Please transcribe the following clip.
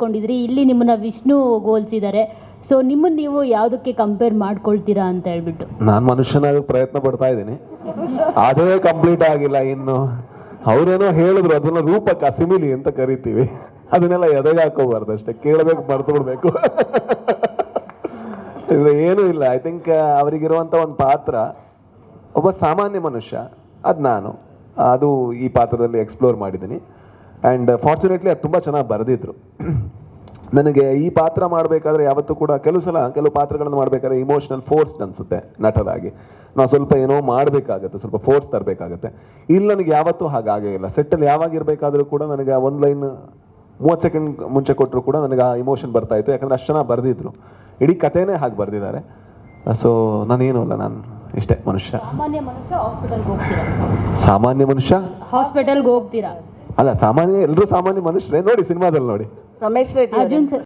ಕಾಣಿಸ್ಕೊಂಡಿದ್ರಿ ಇಲ್ಲಿ ನಿಮ್ಮನ್ನ ವಿಷ್ಣು ಹೋಲಿಸಿದ್ದಾರೆ ಸೊ ನಿಮ್ಮನ್ನ ನೀವು ಯಾವುದಕ್ಕೆ ಕಂಪೇರ್ ಮಾಡ್ಕೊಳ್ತೀರಾ ಅಂತ ಹೇಳ್ಬಿಟ್ಟು. ನಾನು ಮನುಷ್ಯನಾಗ ಪ್ರಯತ್ನ ಪಡ್ತಾ ಇದ್ದೀನಿ. ಅದೇ ಕಂಪ್ಲೀಟ್ ಆಗಿಲ್ಲ ಇನ್ನು. ಅವರೇನೋ ಹೇಳಿದ್ರು, ಅದನ್ನ ರೂಪ ಅಸಿಮಿಲಿ ಅಂತ ಕರಿತೀವಿ. ಅದನ್ನೆಲ್ಲ ಎದೆಗೆ ಹಾಕೋಬಾರ್ದು ಅಷ್ಟೇ. ಕೇಳಬೇಕು, ಮರ್ತು ಬಿಡ್ಬೇಕು. ಇದು ಏನೂ ಇಲ್ಲ. ಐ ಥಿಂಕ್ ಅವರಿಗಿರುವಂಥ ಒಂದು ಪಾತ್ರ, ಒಬ್ಬ ಸಾಮಾನ್ಯ ಮನುಷ್ಯ. ಅದು ನಾನು. ಅದು ಈ ಪಾತ್ರದಲ್ಲಿ ಎಕ್ಸ್ಪ್ಲೋರ್ ಮಾಡಿದ್ದೀನಿ. ಆ್ಯಂಡ್ ಫಾರ್ಚುನೇಟ್ಲಿ ಅದು ತುಂಬ ಚೆನ್ನಾಗಿ ಬರೆದಿದ್ರು. ನನಗೆ ಈ ಪಾತ್ರ ಮಾಡಬೇಕಾದ್ರೆ ಯಾವತ್ತೂ ಕೂಡ ಕೆಲವು ಸಲ ಕೆಲವು ಪಾತ್ರಗಳನ್ನು ಮಾಡಬೇಕಾದ್ರೆ ಇಮೋಷನಲ್ ಫೋರ್ಸ್ ಅನಿಸುತ್ತೆ ನಟರಾಗಿ. ನಾವು ಸ್ವಲ್ಪ ಏನೋ ಮಾಡಬೇಕಾಗತ್ತೆ ಸ್ವಲ್ಪ ಫೋರ್ಸ್ ತರಬೇಕಾಗತ್ತೆ. ಇಲ್ಲಿ ನನಗೆ ಯಾವತ್ತೂ ಹಾಗಾಗೇ ಇಲ್ಲ. ಸೆಟ್ಟಲ್ಲಿ ಯಾವಾಗಿರಬೇಕಾದರೂ ಕೂಡ ನನಗೆ ಒಂದು ಲೈನ್ ಮೂವತ್ತು ಸೆಕೆಂಡ್ ಮುಂಚೆ ಕೊಟ್ಟರು ಕೂಡ ನನಗೆ ಆ ಇಮೋಷನ್ ಬರ್ತಾ ಇತ್ತು. ಯಾಕಂದ್ರೆ ಅಷ್ಟು ಚೆನ್ನಾಗಿ ಬರೆದಿದ್ರು. ಇಡೀ ಕಥೆನೇ ಹಾಗೆ ಬರೆದಿದ್ದಾರೆ. ಸೊ ನಾನೇನು ಅಲ್ಲ ನಾನು ಇಷ್ಟೇ ಮನುಷ್ಯ. ಸಾಮಾನ್ಯ ಮನುಷ್ಯ ಹಾಸ್ಪಿಟಲ್ಗೆ ಹೋಗ್ತೀರಾ? ಅಲ್ಲ ಸಾಮಾನ್ಯ ಎಲ್ಲರೂ ಸಾಮಾನ್ಯ ಮನುಷ್ಯರೇ ನೋಡಿ ಸಿನಿಮಾದಲ್ಲಿ ನೋಡಿ ರಮೇಶ್ ರೆಡ್ಡಿ. ಅರ್ಜುನ್ ಸರ್